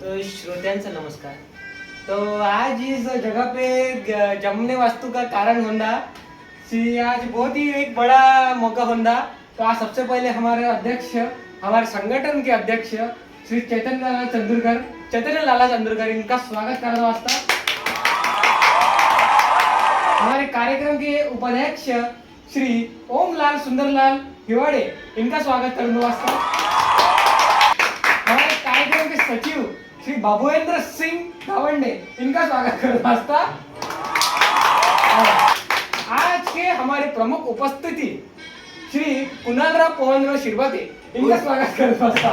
तो श्रोत्यांचा नमस्कार. तो आज इस जगह पे जमने वास्तु का कारण होंदा सी आज बहुत ही एक बड़ा मौका होंडा. तो आज सबसे पहले हमारे अध्यक्ष हमारे संगठन के अध्यक्ष श्री चैतन्य लाला चंद्रकर चैतन्य लाला चंद्रकर इनका स्वागत करना वास्ता हमारे कार्यक्रम के उपाध्यक्ष श्री ओमलाल सुंदरलाल हिवाड़े इनका स्वागत करना वास्ता हमारे कार्यक्रम के सचिव श्री बाबुएंद्र सिंह धावंडे. इनका स्वागत करने वास्ता आज के हमारे प्रमुख उपस्थिति श्री कुणालराव पवनराव शिरवते. इनका स्वागत करने वास्ता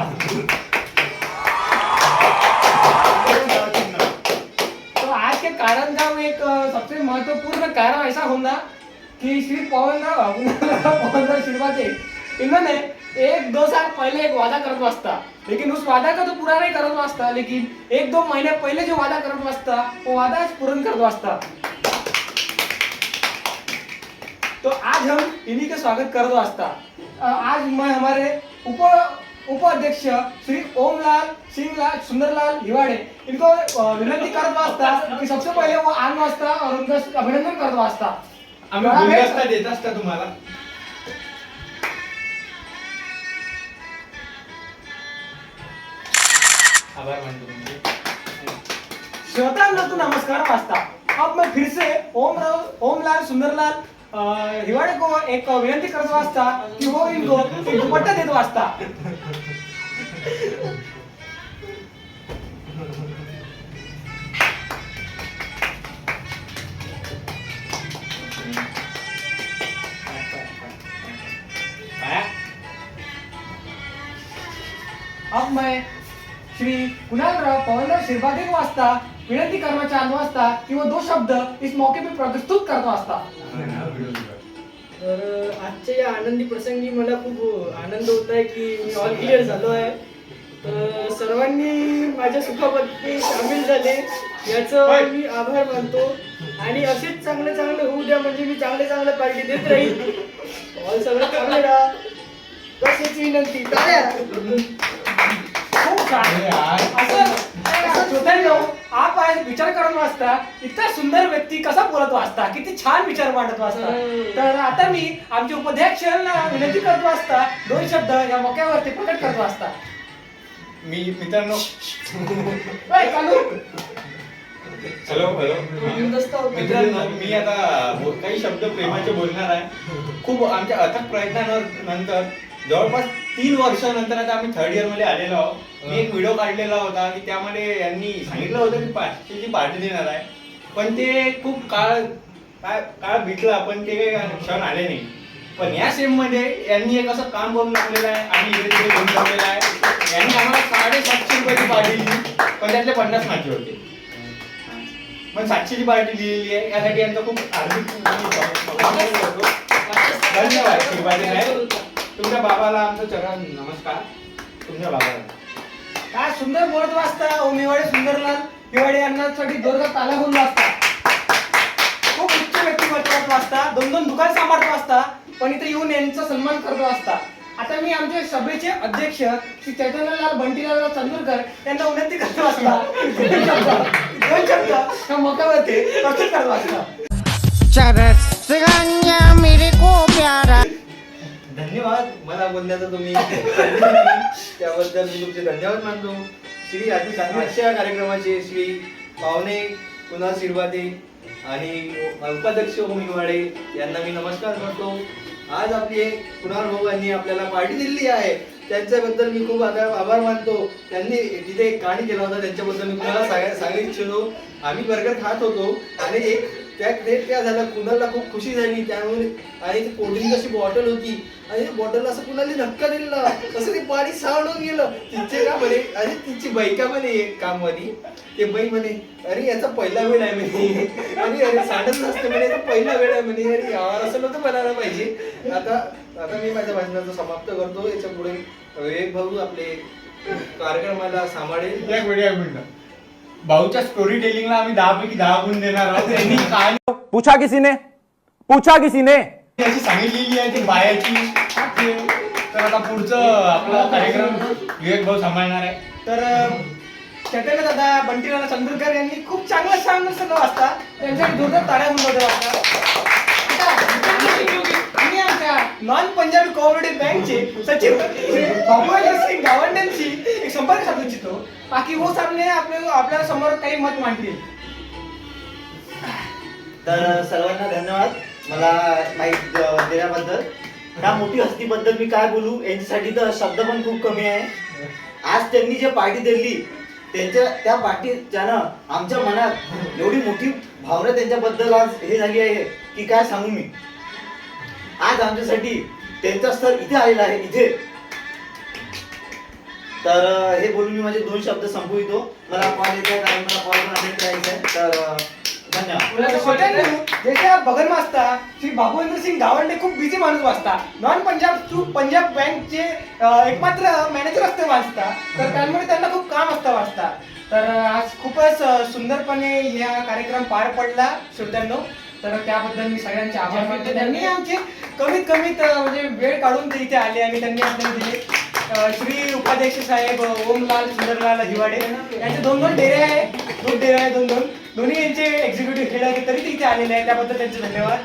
तो आज के कारण का एक सबसे महत्त्वपूर्ण कारण ऐसा होगा कि श्री पवनराव कुणालराव पवनराव शिरवते इन्होंने एक दो साल पहले एक वादा करत वास्ता लेकिन उस वादा का तो पूरा नहीं करत वास्ता लेकिन एक दो महीने पहले जो वादा करत वास्ता वो वादा आज पूर्ण करत वास्ता तो आज हम इन्हीं का स्वागत करत वास्ता आज मैं हमारे उप उपाध्यक्ष श्री ओमलाल सिंहलाल सुंदरलाल हिवाड़े इनको विनंती करत वास्ता कि सबसे पहले वो आन वास्ता और उनका अभिनंदन करत वास्ता आम्ही गुलदस्ता देत असता तुम्हाला. आभार मानतो तुमचे. श्रोतांना तो नमस्कार वास्ता अब मैं फिर से ओम ओमलाल सुंदरलाल अ, हिवाड़े को एक विनंती करत वास्ता कि वो इनको एक दुपट्टा देत वास्ता काय? अब मैं श्री कुणालराव पवनराव शिरभाते को वास्ता विनंती करना चाहत वास्ता कि वो दो शब्द इस मौके पे प्रस्तुत करत वास्ता तर आजच्या या आनंदी प्रसंगी मला खूप आनंद होत आहे की मी ऑल क्लिअर झालो आहे. तर सर्वांनी माझ्या सुखापत्ती सामील झाले. याचं मी आभार मानतो. आणि असेच चांगले चांगले होऊ द्या म्हणजे मी चांगले चांगले पार्टी देत राहील ऑल सगळं चांगले राहा. विनंती. आप आज विचार करत वाचता इतका सुंदर व्यक्ती कसा बोलत वाचता किती छान विचार मांडत वाचता. तर आता मी आमचे उपाध्यक्षांना विनंती करत वाचता दोन शब्द या मौक्यावरती प्रकट करत वाचता. मी मित्रांनो. Hello hello. मित्रांनो मी आता काही शब्द प्रेमाचे बोलणार आहे. खूप आमच्या अथक प्रयत्नानंतर जवळपास तीन वर्षानंतर आता आम्ही थर्ड इयरमध्ये आलेलो आहोत. मी एक व्हिडिओ काढलेला होता की त्यामध्ये यांनी सांगितलं होतं की पाचशेची पार्टी देणार आहे. पण ते खूप काळ काय काळ बितला पण ते काही क्षण आले नाही. पण या सेममध्ये यांनी एक असं काम करून टाकलेलं आहे. आणि इकडे तिकडे घेऊन टाकलेलं आहे. यांनी आम्हाला साडेसातशे रुपयाची पार्टी दिली पण त्यातले पन्नास माझे होते. पण सातशेची पार्टी दिलेली आहे. यासाठी यांचा खूप हार्दिक. धन्यवाद. शिवाजी साहेब तुमच्या बाबाला आमचं चरण नमस्कार. तुमच्या बाबाला. काय सुंदर बोलत वाचता ओमिवाडे सुंदरलाल हिवाडे यांनासाठी जोरदार ताला होऊन वाचता खूप उच्च व्यक्तिमत्वात वाचता दोन दोन दुकान सांभाळत वाचता पण इथे येऊन यांचा सन्मान करत वाचता आता मी आमच्या सभेचे अध्यक्ष श्री चैतन्यलाल बंटीलाल चंदूरकर यांना विनंती करत वाचता दोन शब्द मौक्यावरती प्रस्तुत करत वाचता चरस मेरे को प्यारा धन्यवाद. मला बोलण्याचं तुम्ही त्याबद्दल मी तुमचे धन्यवाद मानतो. श्री आधी आजच्या कार्यक्रमाचे श्री पावणे कुणाल शिरवाते आणि उपाध्यक्ष ओम हिवाडे यांना मी नमस्कार करतो. आज आपले कुणाल भाऊ यांनी आपल्याला पार्टी दिलेली आहे. त्यांच्याबद्दल मी खूप आभार आभार मानतो. त्यांनी तिथे एक गाणी केला होता. त्यांच्याबद्दल मी तुम्हाला सांगाय सांगू इच्छितो. आम्ही बर्गर खात होतो आणि एक त्या ग्रेट काय झाला कुणाला खूप खुशी झाली. त्यामुळे आणि ती कोल्ड्रिंक अशी बॉटल होती. आणि बॉटलला असं कुणाला धक्का दिला तसं ते पाणी सावडून गेलं. तिचे का म्हणे अरे तिची बाई म्हणे एक काम म्हणे ते बाई म्हणे अरे याचा पहिला वेळ आहे म्हणे. अरे अरे सांडत नसते म्हणे याचा पहिला वेळ आहे म्हणे. अरे यावर असं नव्हतं म्हणायला पाहिजे. आता आता मी माझ्या भाषणाचं समाप्त करतो. याच्यापुढे विवेक भाऊ आपले कार्यक्रमाला सांभाळेल. एक मिनिट एक मिनिट. भाऊच्या स्टोरी टेलिंगला आम्ही दहा पैकी दहा गुण देणार आहोत. त्यांनी कहाणी पूछा किसी ने? पूछा किसी ने? अशी सांगितलेली आहे ती बायाची तर आता पुढचं आपला कार्यक्रम विवेक भाऊ सांभाळणार आहे. तर चैतन्य दादा बंटीराला चंद्रकर यांनी खूप चांगलं सांग सगळं वाचता त्यांच्याकडे जोरदार ताड्या वाचता आणि आमच्या नॉन पंजाबी कोऑपरेटिव्ह बँकचे सचिव सिंग एक संपर्क साधू इच्छितो बाकी हो वो सामने आपल्या आपल्यासमोर काही मत मांडतील तर सर्वांना धन्यवाद. मला माहीत देण्याबद्दल दिल्याबद्दल. ह्या मोठी हस्तीबद्दल मी काय बोलू? यांच्यासाठी तर शब्द पण खूप कमी आहे. आज त्यांनी जे पार्टी दिली त्यांच्या त्या पार्टी त्यानं आमच्या मनात एवढी मोठी भावना त्यांच्याबद्दल आज हे झाली आहे की काय सांगू मी? आज आमच्यासाठी त्यांचा स्तर इथे आलेला आहे इथे. तर हे बोलून मी माझे दोन शब्द संपवितो मला कॉल येत आहे कारण मला कॉल पण अटेंड करायचा आहे तर धन्यवाद छोट्यानं बगल वाचता श्री बाबुवेंद्र सिंग गावंडे खूप बिझी माणूस वाचता. नॉन पंजाब टू पंजाब बँकचे एकमात्र मॅनेजर असते वाचता. तर त्यामुळे त्यांना खूप काम असतं वाचता. तर आज खूपच सुंदरपणे या कार्यक्रम पार पडला श्रोत्यांनो. तर त्याबद्दल मी सगळ्यांचे आभार मानतो. त्यांनी आमचे कमीत कमीत म्हणजे वेळ काढून ते इथे आले आणि त्यांनी आपल्याला दिले. श्री उपाध्यक्ष साहेब ओमलाल सुंदरलाल हिवाडे यांचे दोन दोन डेरे आहे. दोन डेरे आहे दोन दोन. दोन्ही यांचे एक्झिक्युटिव्ह हेड आहे तरी ते इथे आलेले आहे त्याबद्दल त्यांचे धन्यवाद.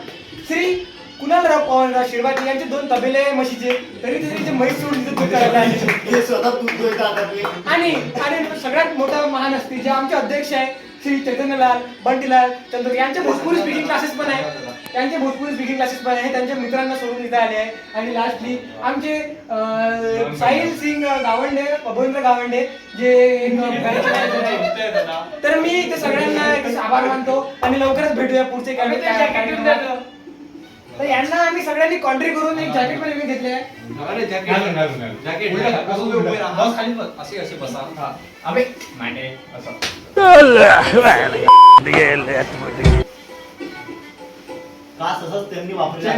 श्री कुणालराव पवनराव शिरवाती यांचे दोन तबेले आहे म्हशीचे. तरी ते त्यांचे म्हैस सोडून इथे दूध करायला आले आणि आणि सगळ्यात मोठा महान असते जे आमचे अध्यक्ष आहे श्री चैतन्यलाल बंटीलाल चंद्र यांचे भोजपुरी स्पीकिंग क्लासेस पण आहे त्यांचे भोजपुरी स्पीकिंग क्लासेस पण आहे त्यांच्या मित्रांना सोडून इथे आले आहे आणि लास्टली आमचे अं, साहिल सिंग गावंडे अभोंद्र गावंडे जे एक manager. तर मी ते सगळ्यांना एक आभार मानतो आणि लवकरच भेटूया पुढचे काय काय- काय- तर यांना आम्ही सगळ्यांनी कॉन्ट्री करून एक जॅकेट पण विकत घेतले आहे घालून, घालून, घालून. बस खाली बस असे असे बसा अबे मांडे असं का तसंच त्यांनी वापरलं.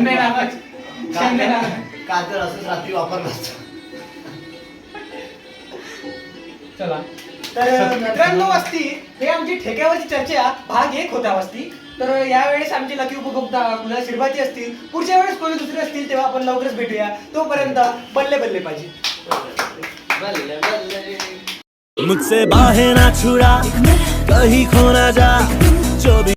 का तर असंच रात्री वापरलं असतं. चला. तर मित्रांनो वस्ती हे आमची ठेक्यावरची चर्चा भाग एक होता वस्ती. तर यावेळेस आमचे लकी उपभोक्ता कुणाल शिरभाती असतील. पुढच्या वेळेस कोणी दुसरे असतील तेव्हा आपण लवकरच भेटूया. तोपर्यंत बल्ले बल्ले पाहिजे. मुझसे बाहें ना छुड़ा कहीं खो ना जा जो भी